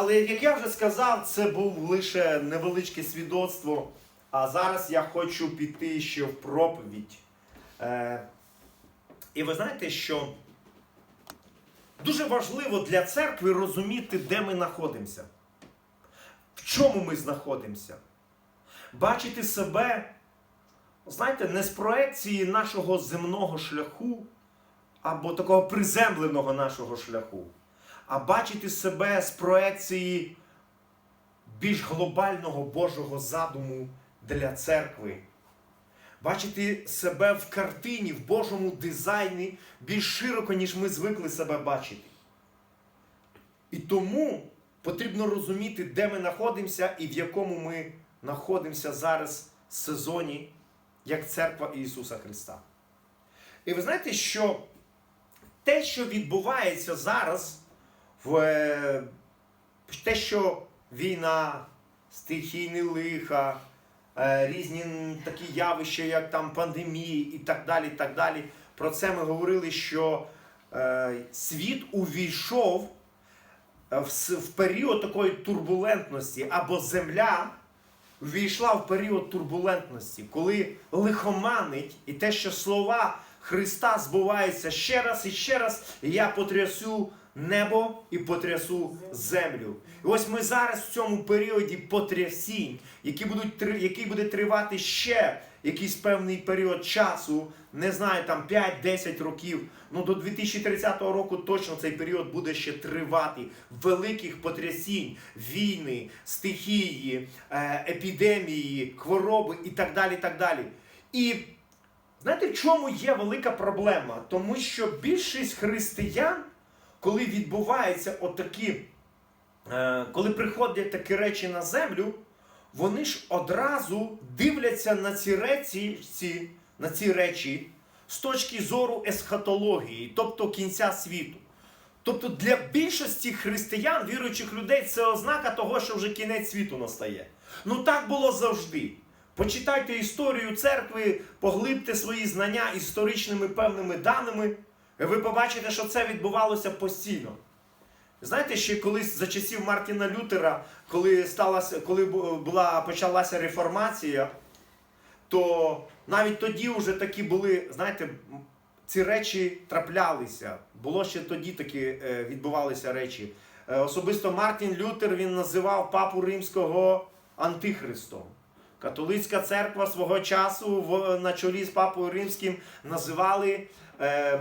Але як я вже сказав, це був лише невеличке свідоцтво. А зараз я хочу піти ще в проповідь. Е, і ви знаєте, що дуже важливо для церкви розуміти, де ми знаходимося. В чому ми знаходимося. Бачити себе, знаєте, не з проекції нашого земного шляху або такого приземленого нашого шляху, а бачити себе з проекції більш глобального Божого задуму для церкви. Бачити себе в картині, в Божому дизайні більш широко, ніж ми звикли себе бачити. І тому потрібно розуміти, де ми знаходимося і в якому ми знаходимося зараз в сезоні, як церква Ісуса Христа. І ви знаєте, що те, що відбувається зараз, в, е, те, що війна, стихійні лиха, е, різні такі явища, як там пандемії і так далі. так далі. Про це ми говорили, що е, світ увійшов в, період такої турбулентності, або земля ввійшла в період турбулентності, коли лихоманить і те, що слова Христа збуваються ще раз і ще раз, і я потрясу небо і потрясу землю. І ось ми зараз в цьому періоді потрясінь, які будуть, який буде тривати ще якийсь певний період часу, не знаю, там 5-10 років. Ну до 2030 року точно цей період буде ще тривати. Великих потрясінь, війни, стихії, е, епідемії, хвороби і так далі. і так далі. І знаєте, в чому є велика проблема? Тому що більшість християн, коли відбуваються отакі, е, коли приходять такі речі на землю, вони ж одразу дивляться на ці речі, на ці речі з точки зору есхатології, тобто кінця світу. Тобто для більшості християн, віруючих людей, це ознака того, що вже кінець світу настає. Ну так було завжди. Почитайте історію церкви, поглибте свої знання історичними певними даними, ви побачите, що це відбувалося постійно. Знаєте, ще колись за часів Мартіна Лютера, коли сталася, коли була почалася реформація, то навіть тоді вже такі були, знаєте, ці речі траплялися. Було ще тоді такі е, відбувалися речі. Е, особисто Мартін Лютер він називав папу римського антихристом. Католицька церква свого часу на чолі з папою римським називали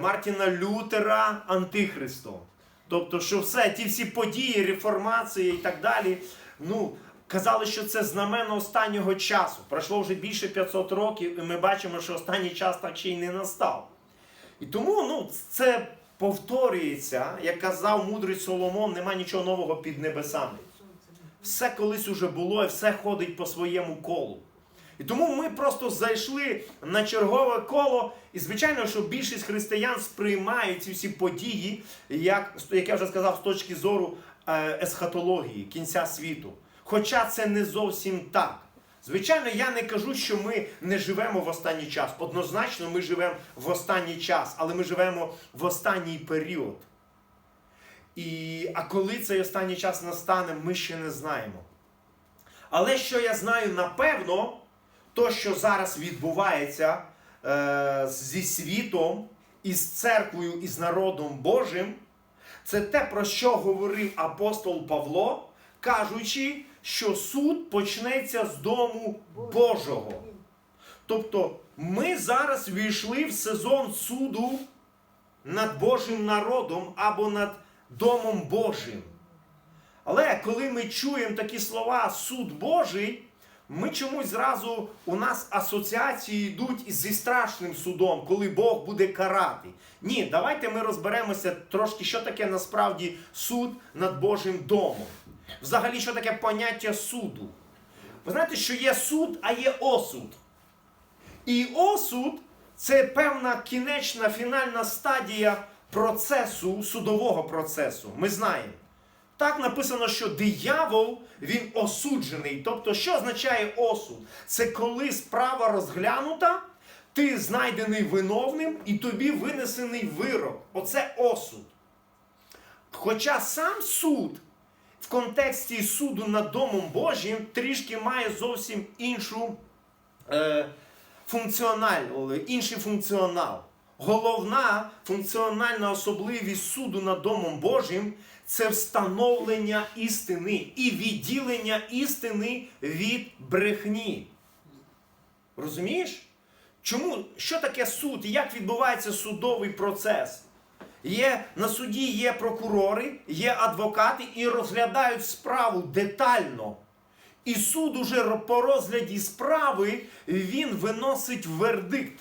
Мартіна Лютера антихристом. Тобто, що все, ті всі події, реформації і так далі, ну, казали, що це знамено останнього часу. Пройшло вже більше 500 років, і ми бачимо, що останній час так ще й не настав. І тому ну, це повторюється, як казав мудрий Соломон, нема нічого нового під небесами. Все колись уже було і все ходить по своєму колу. І тому ми просто зайшли на чергове коло, і звичайно, що більшість християн сприймають ці всі події, як, як я вже сказав, з точки зору е, есхатології, кінця світу. Хоча це не зовсім так. Звичайно, я не кажу, що ми не живемо в останній час. Однозначно, ми живемо в останній час, але ми живемо в останній період. І, а коли цей останній час настане, ми ще не знаємо. Але що я знаю напевно, то, що зараз відбувається е, зі світом, із церквою, і з народом Божим, це те, про що говорив апостол Павло, кажучи, що суд почнеться з дому Божого. Тобто ми зараз війшли в сезон суду над Божим народом або над Домом Божим. Але коли ми чуємо такі слова суд Божий, ми чомусь зразу у нас асоціації йдуть зі страшним судом, коли Бог буде карати. Ні, давайте ми розберемося трошки, що таке насправді суд над Божим домом. Взагалі, що таке поняття суду. Ви знаєте, що є суд, а є осуд. І осуд це певна кінечна фінальна стадія процесу, судового процесу. Ми знаємо. Так написано, що диявол він осуджений. Тобто, що означає осуд? Це коли справа розглянута, ти знайдений виновним і тобі винесений вирок. Оце осуд. Хоча сам суд в контексті суду над Домом Божим трішки має зовсім іншу е, функціональ, інший функціонал. Головна функціональна особливість суду над Домом Божим це встановлення істини і відділення істини від брехні. Розумієш? Чому? Що таке суд і як відбувається судовий процес? Є, на суді є прокурори, є адвокати і розглядають справу детально. І суд уже по розгляді справи він виносить вердикт.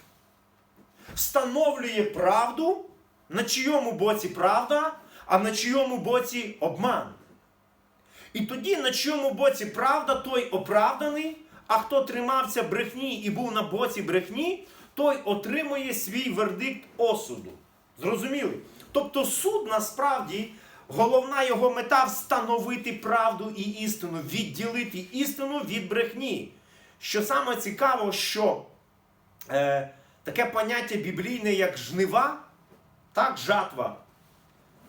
Встановлює правду, на чийому боці правда, а на чийому боці обман. І тоді, на чийому боці правда, той оправданий, а хто тримався брехні і був на боці брехні, той отримує свій вердикт осуду. Зрозуміли? Тобто суд насправді головна його мета встановити правду і істину, відділити істину від брехні. Що саме цікаво, що е, таке поняття біблійне, як жнива, так, жатва.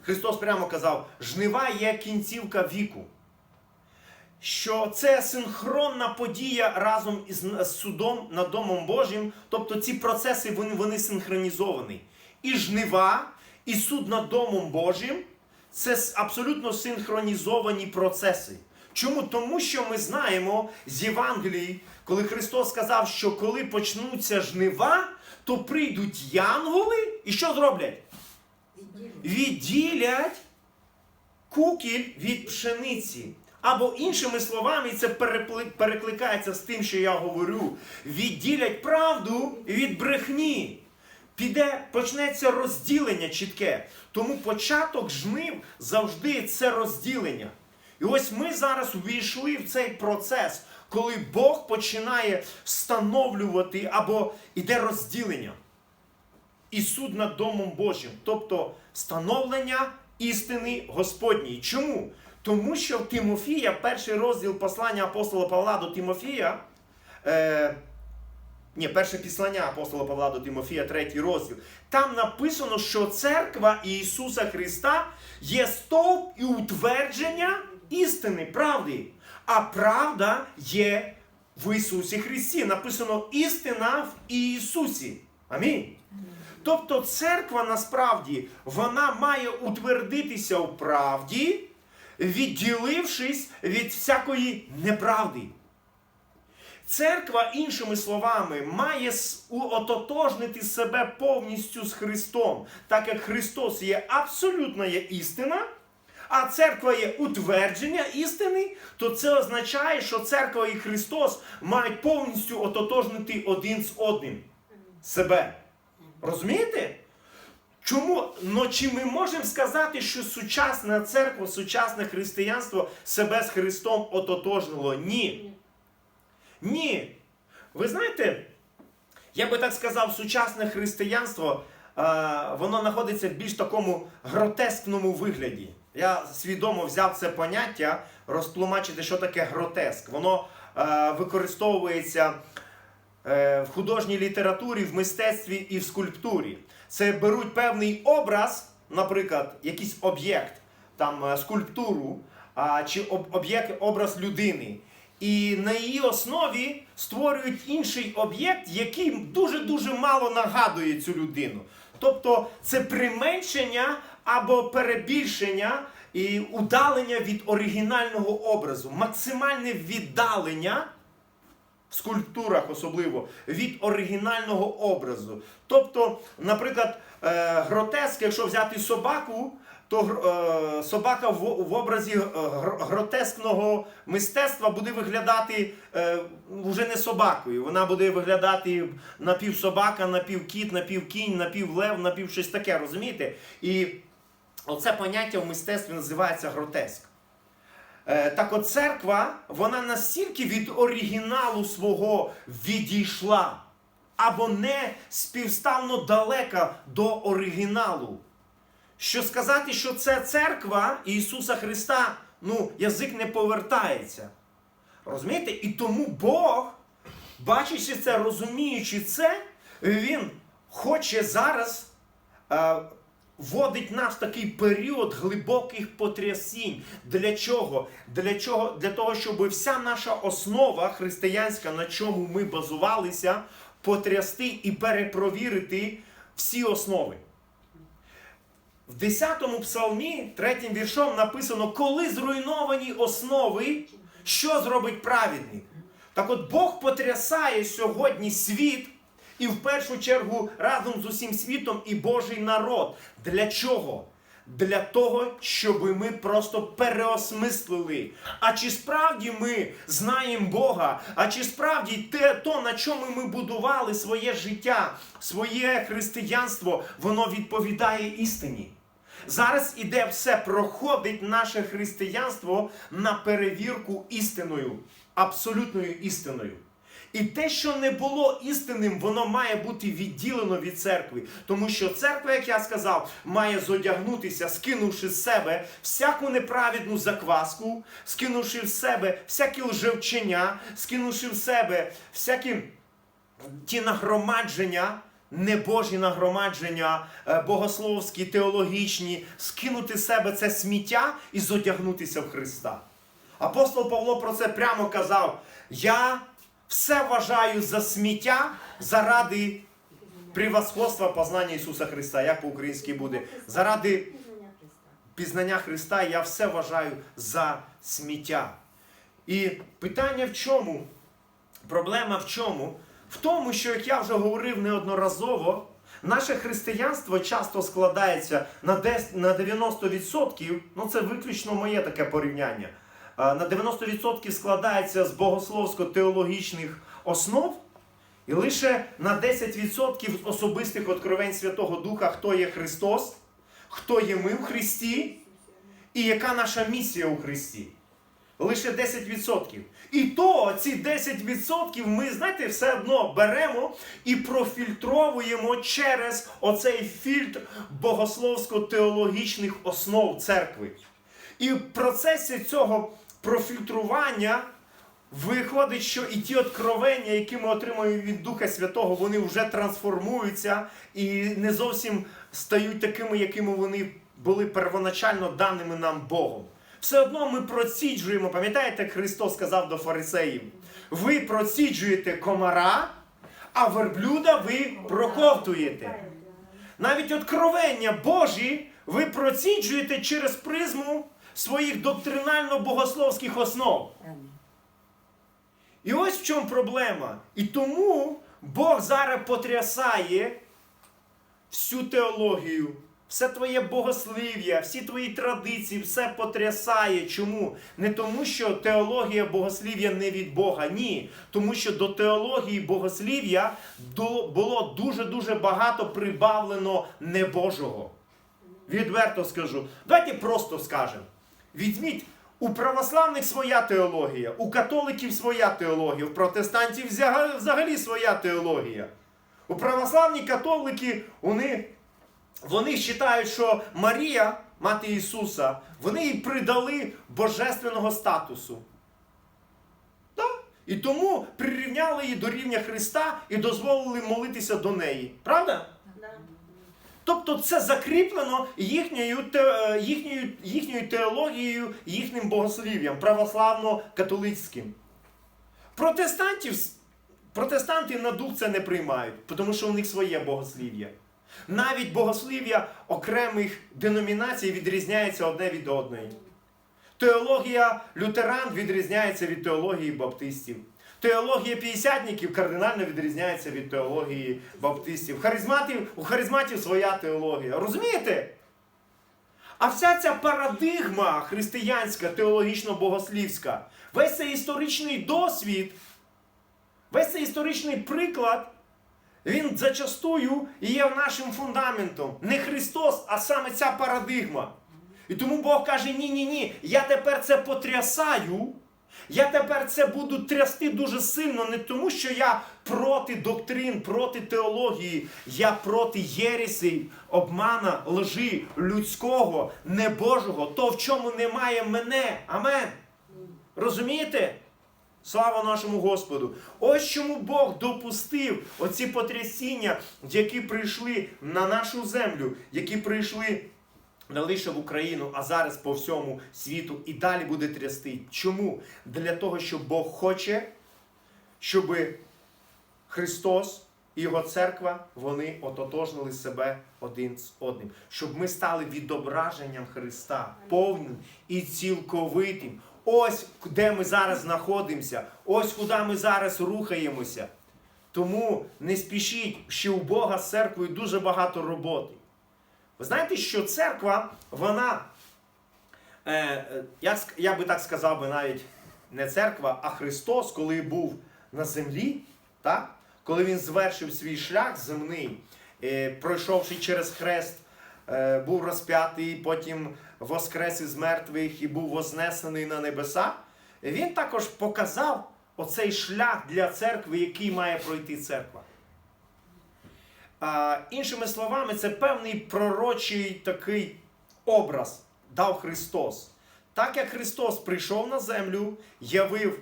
Христос прямо казав, жнива є кінцівка віку. Що це синхронна подія разом із судом над Домом Божим, тобто ці процеси вони, вони синхронізовані. І жнива, і суд над Домом Божим це абсолютно синхронізовані процеси. Чому? Тому що ми знаємо з Євангелії, коли Христос сказав, що коли почнуться жнива, то прийдуть янголи і що зроблять? Відділять кукіль від пшениці. Або іншими словами, це перекликається з тим, що я говорю. Відділять правду від брехні. Піде, почнеться розділення чітке. Тому початок жнив завжди це розділення. І ось ми зараз увійшли в цей процес, коли Бог починає встановлювати або йде розділення і суд над Домом Божим, тобто встановлення істини Господньої. Чому? Тому що в Тимофія, перший розділ послання апостола Павла до Тимофія, е, ні, перше післання апостола Павла до Тимофія, третій розділ, там написано, що церква Ісуса Христа є стовп і утвердження істини, правди. А правда є в Ісусі Христі. Написано істина в Ісусі. Амінь. Тобто церква насправді вона має утвердитися в правді, відділившись від всякої неправди. Церква, іншими словами, має ототожнити себе повністю з Христом, так як Христос є абсолютна істина, а церква є утвердження істини, то це означає, що церква і Христос мають повністю ототожнити один з одним себе. Розумієте? Чому? Ну чи ми можемо сказати, що сучасна церква, сучасне християнство себе з Христом ототожнило? Ні. Ні. Ви знаєте, я би так сказав, сучасне християнство, е, воно знаходиться в більш такому гротескному вигляді. Я свідомо взяв це поняття розтлумачити, що таке гротеск. Воно е, використовується в художній літературі, в мистецтві і в скульптурі. Це беруть певний образ, наприклад, якийсь об'єкт, там е, скульптуру чи об'єкт, образ людини. І на її основі створюють інший об'єкт, який дуже-дуже мало нагадує цю людину. Тобто це применшення або перебільшення і удалення від оригінального образу, максимальне віддалення в скульптурах особливо від оригінального образу. Тобто, наприклад, е, гротеск, якщо взяти собаку, то е, собака в, образі е, гротескного мистецтва буде виглядати вже не собакою. Вона буде виглядати напівсобака, напівкіт, напівкінь, напівлев, напів щось таке, розумієте? І оце поняття в мистецтві називається гротеск. Е, Так от церква, вона настільки від оригіналу свого відійшла, або не співставно далека до оригіналу. Що сказати, що це церква Ісуса Христа, ну, язик не повертається. Розумієте? І тому Бог, бачачи це, розуміючи це, Він хоче зараз е, вводить нас в такий період глибоких потрясінь. Для чого? Для чого? Для того, щоб вся наша основа християнська, на чому ми базувалися, потрясти і перепровірити всі основи. В 10 псалмі, третім віршом написано, коли зруйновані основи, що зробить праведник? Так от Бог потрясає сьогодні світ, і в першу чергу разом з усім світом і Божий народ. Для чого? Для того, щоб ми просто переосмислили. А чи справді ми знаємо Бога? А чи справді те, то, на чому ми будували своє життя, своє християнство, воно відповідає істині? Зараз іде все, проходить наше християнство на перевірку істиною, абсолютною істиною. І те, що не було істинним, воно має бути відділено від церкви. Тому що церква, як я сказав, має зодягнутися, скинувши з себе всяку неправедну закваску, скинувши з себе всякі лжевчення, скинувши в себе всякі ті нагромадження, небожі нагромадження, е, богословські, теологічні, скинути з себе це сміття і зодягнутися в Христа. Апостол Павло про це прямо казав: Я все вважаю за сміття заради превосходства познання Ісуса Христа. Як по-українськи буде? Заради пізнання Христа я все вважаю за сміття. І питання в чому? Проблема в чому? В тому, що, як я вже говорив неодноразово, наше християнство часто складається на дес- на 90%, ну це виключно моє таке порівняння. На 90% складається з богословсько-теологічних основ, і лише на 10% з особистих откровень Святого Духа, хто є Христос, хто є ми в Христі, і яка наша місія у Христі. Лише 10%. І то ці 10% ми, знаєте, все одно беремо і профільтровуємо через оцей фільтр богословсько-теологічних основ церкви. І в процесі цього профільтрування виходить, що і ті откровення, які ми отримуємо від Духа Святого, вони вже трансформуються і не зовсім стають такими, якими вони були первоначально даними нам Богом. Все одно ми проціджуємо, пам'ятаєте, Христос сказав до фарисеїв: ви проціджуєте комара, а верблюда ви проковтуєте. Навіть откровення Божі ви проціджуєте через призму своїх доктринально-богословських основ. І ось в чому проблема. І тому Бог зараз потрясає всю теологію, все твоє богослів'я, всі твої традиції, все потрясає. Чому? Не тому, що теологія богослів'я не від Бога, ні. Тому що до теології богослів'я було дуже-дуже багато прибавлено небожого. Відверто скажу. Давайте просто скажемо. Візьміть, у православних своя теологія, у католиків своя теологія, у протестантів взагалі своя теологія. У православні католики вони, вони вважають, що Марія, мати Ісуса, вони їй придали божественного статусу. І тому прирівняли її до рівня Христа і дозволили молитися до неї. Правда? Тобто це закріплено їхньою, е, їхньою, їхньою теологією, їхнім богослів'ям, православно-католицьким. Протестантів, протестанти на дух це не приймають, тому що у них своє богослів'я. Навіть богослів'я окремих деномінацій відрізняється одне від одної. Теологія лютеран відрізняється від теології баптистів. Теологія п'ятдесятників кардинально відрізняється від теології баптистів. Харизматів, у харизматів своя теологія. Розумієте? А вся ця парадигма християнська, теологічно-богослівська, весь цей історичний досвід, весь цей історичний приклад, він зачастую є нашим фундаментом. Не Христос, а саме ця парадигма. І тому Бог каже: ні-ні ні, я тепер це потрясаю. Я тепер це буду трясти дуже сильно, не тому, що я проти доктрин, проти теології, я проти єресей, обмана, лжи, людського, небожого, то в чому немає мене. Амен. Розумієте? Слава нашому Господу! Ось чому Бог допустив оці потрясіння, які прийшли на нашу землю, які прийшли не лише в Україну, а зараз по всьому світу і далі буде трясти. Чому? Для того, що Бог хоче, щоб Христос і Його церква вони ототожнили себе один з одним, щоб ми стали відображенням Христа, повним і цілковитим. Ось де ми зараз знаходимося, ось куди ми зараз рухаємося. Тому не спішіть, що у Бога з церквою дуже багато роботи. Ви знаєте, що церква, вона, е, е, я, я би так сказав би навіть не церква, а Христос, коли був на землі, так? коли Він звершив свій шлях земний, е, пройшовши через хрест, е, був розп'ятий, потім воскрес із мертвих і був вознесений на небеса, він також показав оцей шлях для церкви, який має пройти церква. А, іншими словами, це певний пророчий такий образ дав Христос. Так як Христос прийшов на землю, явив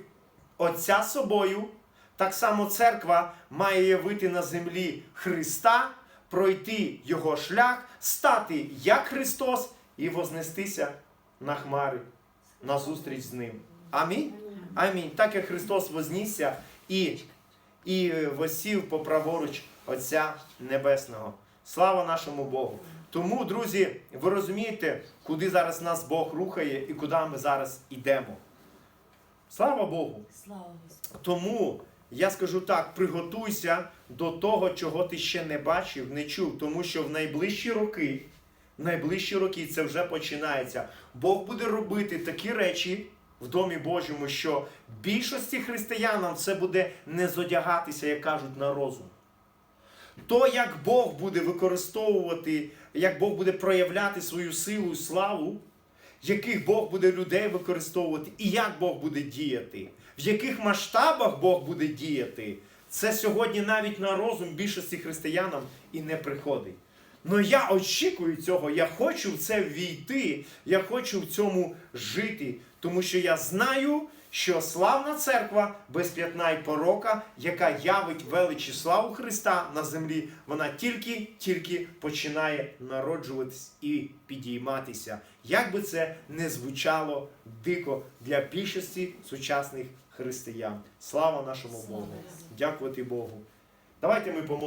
Отця собою, так само церква має явити на землі Христа, пройти Його шлях, стати як Христос і вознестися на хмари на зустріч з ним. Амінь. Амінь. Так як Христос вознісся і, і е, восів по праворуч Отця Небесного. Слава нашому Богу! Тому, друзі, ви розумієте, куди зараз нас Бог рухає і куди ми зараз йдемо. Слава Богу! Слава. Тому я скажу так: приготуйся до того, чого ти ще не бачив, не чув, тому що в найближчі роки, в найближчі роки це вже починається. Бог буде робити такі речі в Домі Божому, що більшості християнам це буде не зодягатися, як кажуть, на розум. То, як Бог буде використовувати, як Бог буде проявляти свою силу і славу, яких Бог буде людей використовувати, і як Бог буде діяти, в яких масштабах Бог буде діяти, це сьогодні навіть на розум більшості християнам і не приходить. Ну я очікую цього, я хочу в це війти, я хочу в цьому жити, тому що я знаю, що славна церква без п'ятна й порока, яка явить величі славу Христа на землі, вона тільки-тільки починає народжуватись і підійматися. Як би це не звучало дико для більшості сучасних християн. Слава нашому Богу! Дякувати Богу! Давайте ми поможемо.